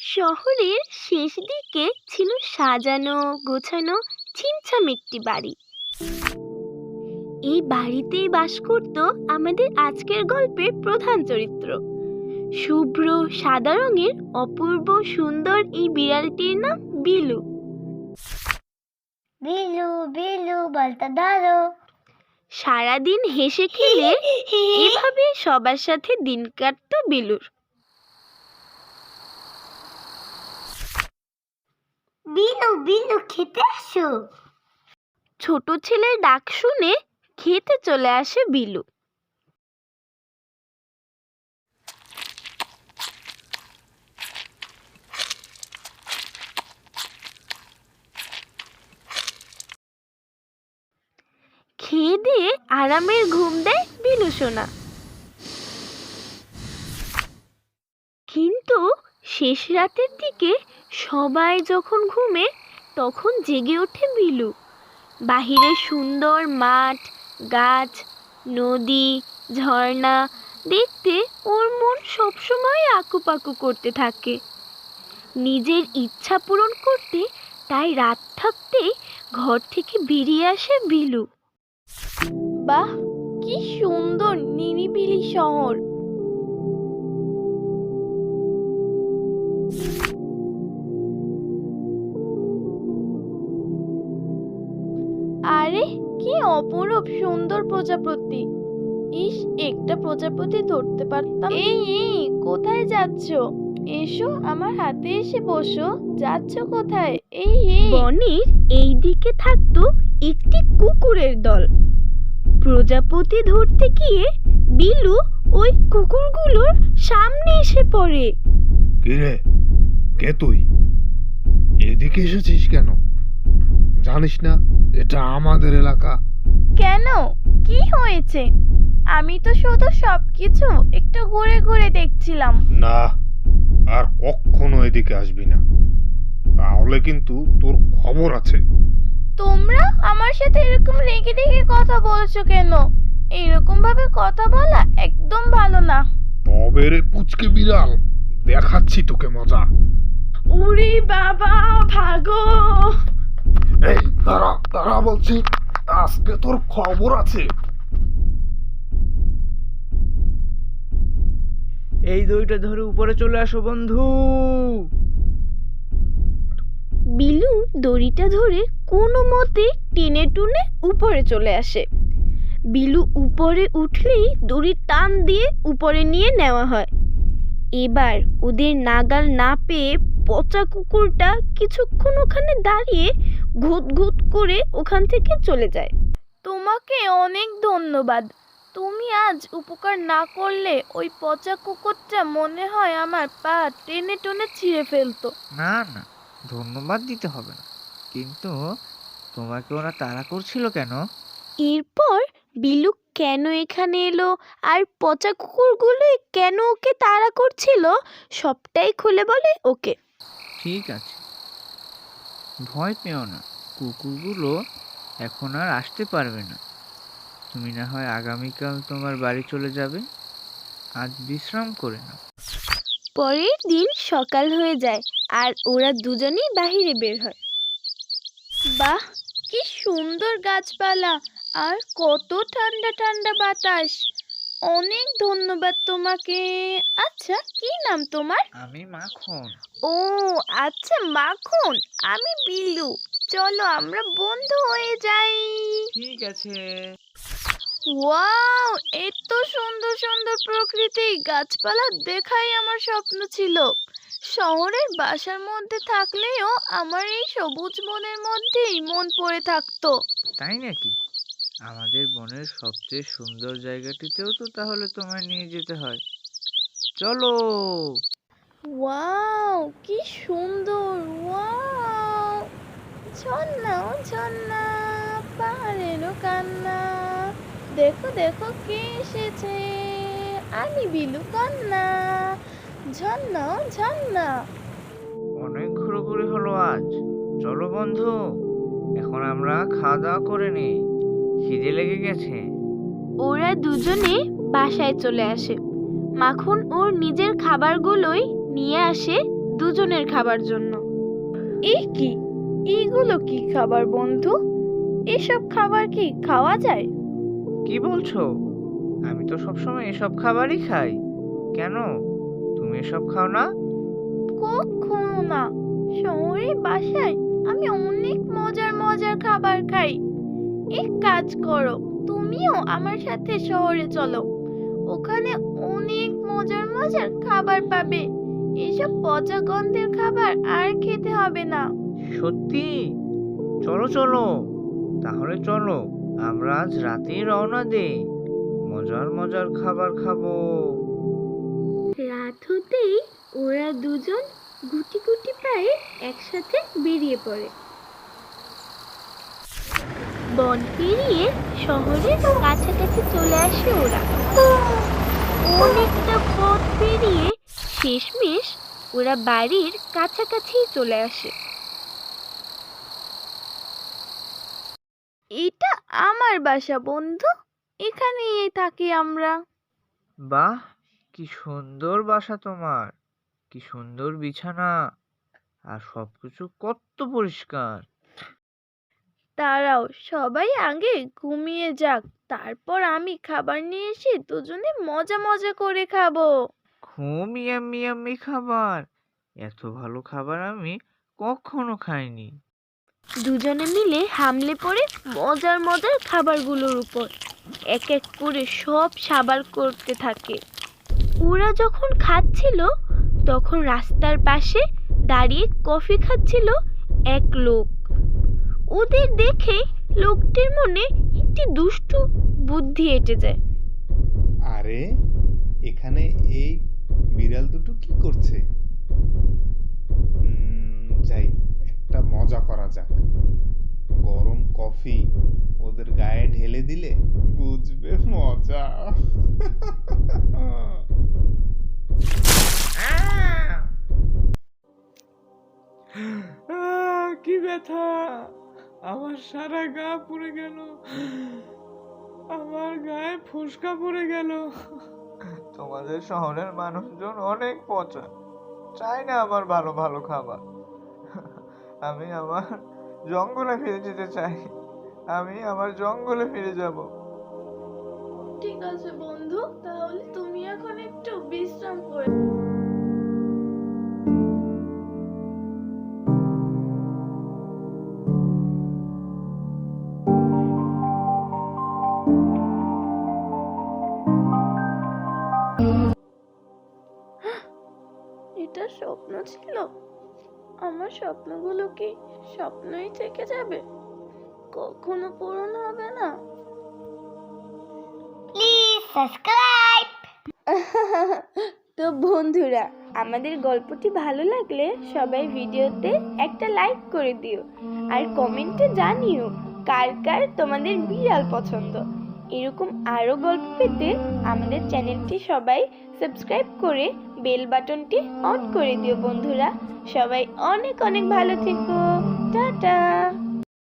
শহরের শেষ দিকে ছিল সাজানো গোছানো ছিমছাম একটি বাড়ি। এই বাড়িতেই বাস করত আমাদের আজকের গল্পের প্রধান চরিত্র। শুভ্র সাদা রঙের অপূর্ব সুন্দর এই বিড়ালটির নাম বিলু। বিলু বিলু বলতে ধরো। সারাদিন হেসে খেলে এভাবে সবার সাথে দিন কাটত বেলুর। বিনু বিনু খেতে আসো। ছোট ছেলের ডাক শুনে খেতে চলে আসে বিলু খেয়ে দিয়ে আরামের ঘুম দেয় বিলু সোনা। কিন্তু শেষ রাতের দিকে সবাই যখন ঘুমে, তখন জেগে ওঠে বিলু। বাহিরে সুন্দর মাঠ, গাছ, নদী, ঝর্ণা, দেখতে ওর মন সবসময় আকুপাকু করতে থাকে। নিজের ইচ্ছা পূরণ করতে তাই রাত থাকতেই ঘর থেকে বেরিয়ে আসে বিলু। বাহ, কি সুন্দর নিরিবিলি শহর। আরে, কি অপরূপ সুন্দর প্রজাপতি। ইস, একটা প্রজাপতি ধরতে পারতাম। এই এই, কোথায় যাচ্ছ? এসো আমার হাতে এসে বসো। যাচ্ছ কোথায়? এই এই। বনের এই দিকে থাকতো একটি কুকুরের দল। প্রজাপতি ধরতে গিয়ে বিলু ওই কুকুরগুলোর সামনে এসে পড়ে। কিরে কে তুই? এদিকে এসেছিস কেন? জানিস না এটা আমাদের এলাকা। কেন? কি হয়েছে? আমি তো শুধু সবকিছু একটু ঘুরে ঘুরে দেখছিলাম। না আর কখনো এদিকে আসবি না। তাহলে কিন্তু তোর খবর আছে। তোমরা আমার সাথে এরকম রেগে রেগে কথা বলছো কেন? এরকম ভাবে কথা বলা একদম ভালো না। তবে রে পুচকে বিড়াল দেখাচ্ছি তোকে মজা। উরি বাবা ভাগো। এই দাঁড়া দাঁড়া বলছি আজকে তোর খবর আছে। এই দইটা ধরে উপরে চলে আসো বন্ধু। বিলু দড়িটা ধরে কোনো মতে টেনে টুনে উপরে চলে আসে। বিলু উপরে উঠলেই দড়ি টান দিয়ে উপরে নিয়ে নেওয়া হয়। এবার ওদের নাগাল না পেয়ে পচা কুকুরটা কিছুক্ষণ ওখানে দাঁড়িয়ে ঘুত ঘুত করে ওখান থেকে চলে যায়। তোমাকে অনেক ধন্যবাদ। তুমি আজ উপকার না করলে ওই পচা কুকুরটা মনে হয় আমার পা টেনে টুনে ছিঁড়ে ফেলতো। না না। ধন্যবাদ দিতে হবে না। কিন্তু তোমাকে ওরা তাড়া করছিল কেন? এরপর বিলু কেন এখানে এলো? আর পচা কুকুরগুলো কেন ওকে তাড়া করছিল? সবটাই খুলে বলে ওকে। ঠিক আছে। ভয় পেও না। কুকুরগুলো এখন আর আসতে পারবে না। তুমি না হয় আগামীকাল তোমার বাড়ি চলে যাবে। আজ বিশ্রাম করে নাও। পরের দিন সকাল হয়ে যায়। আর ওরা দুজনেই বাহিরে বের হয়। বাহ কি সুন্দর গাছপালা আর কত ঠান্ডা ঠান্ডা বাতাস। অনেক ধন্যবাদ তোমাকে। আচ্ছা কি নাম তোমার? আমি মাখন। ও আচ্ছা মাখন আমি বিলু। চলো আমরা বন্ধু হয়ে যাই। ঠিক আছে। ওয়াও এত সুন্দর সুন্দর প্রকৃতি গাছপালা দেখাই আমার স্বপ্ন ছিল। শহরের বাসার মধ্যে থাকলেও আমার এই সবুজ বনের মধ্যেই মন পড়ে থাকতো। তাই নাকি? আমাদের বনের সবচেয়ে সুন্দর জায়গাটিতেও তো তাহলে তোমায় নিয়ে যেতে হয়। চলো! ওয়াও কি সুন্দর ওয়াও! ঝর্ণা ও ঝর্ণা পাহাড়েরও কান্না। দেখো দেখো কে এসেছে। আমি বিলু কন্যা ঝর্ণা ঝর্ণা অনেক ঘোরাঘুরি হলো আজ। চলো বন্ধু এখন আমরা খাওয়া দাওয়া করে নিই। খিদে লেগে গেছে। ওরা দুজনে বাসায় চলে আসে। মাখন ওর নিজের খাবারগুলোই নিয়ে আসে দুজনের খাবার জন্য। এই কি? এইগুলো কি খাবার বন্ধু? এসব খাবার কি খাওয়া যায়? কি বলছো? আমি তো সবসময় এসব খাবারই খাই। কেন? তুমি এসব খাও না? কখনো না। শহরে বাসায় আমি অনেক মজার মজার খাবার খাই। এক কাজ করো তুমিও আমার সাথে শহরে চলো। ওখানে অনেক মজার মজার খাবার পাবে। এসব পচা গন্ধের খাবার আর খেতে হবে না। সত্যি? চলো চলো। তাহলে চলো আমরা আজ রাতেই রওনা দেই। মজার মজার খাবার খাব। রাত হতেই ওরা দুজন গুটি গুটি পায়ে একসাথে বেরিয়ে পড়ে। বন পেরিয়ে শহরের কাছাকাছি চলে আসে ওরা। অনেকটা পথ পেরিয়ে শেষমেশ ওরা বাড়ির কাছাকাছি চলে আসে। এটা আমার বাসা বন্ধু। এখানেই থাকি আমরা। বাহ কি সুন্দর বাসা তোমার কি সুন্দর বিছানা আর সবকিছু কত পরিষ্কার। তারাও সবাই আগে ঘুমিয়ে যাক তারপর আমি খাবার নিয়ে এসে দুজনে মজা মজা করে খাব। খুব ইয়াম্মি ইয়াম্মি খাবার এত ভালো খাবার আমি কখনো খাইনি। দুজনে মিলে হামলে পড়ে মজার মজার খাবারগুলোর উপর এক এক করে সব সাবার করতে থাকে। ওরা যখন খাচ্ছিল, তখন রাস্তার পাশে দাঁড়িয়ে কফি খাচ্ছিল এক লোক। ওদের দেখে লোকটির মনে একটি দুষ্টু বুদ্ধি এঁটে যায়। আরে, এখানে এই বিড়াল দুটো কি করছে? যাই, একটা মজা করা যাক। গরম কফি ওদের গায়ে ঢেলে দিলে বুঝবে ব্যথা আমার সারা গা পুড়ে গেল আমার গায়ে ফুসকা পড়ে গেল। তোমাদের শহরের মানুষজন অনেক পচা চাই না আমার ভালো ভালো খাবার। আমি আমার জঙ্গলে ফিরে যেতে চাই আমি আমার জঙ্গলে ফিরে যাব। ঠিক আছে বন্ধু তাহলে তুমি এখন একটু বিশ্রাম করে স্বপ্ন ছিল। আমার স্বপ্নগুলো কি স্বপ্নই থেকে যাবে? কখনো পূরণ হবে না। প্লিজ সাবস্ক্রাইব তো বন্ধুরা আমাদের গল্পটি ভালো লাগলে সবাই ভিডিওতে একটা লাইক করে দিও। আর কমেন্টে জানিও কার কার তোমাদের বিড়াল পছন্দ। এরকম আরও গল্প পেতে আমাদের চ্যানেলটি সবাই সাবস্ক্রাইব করে বেল বাটনটি অন করে দিও বন্ধুরা। সবাই অনেক অনেক ভালো থেকো। টাটা।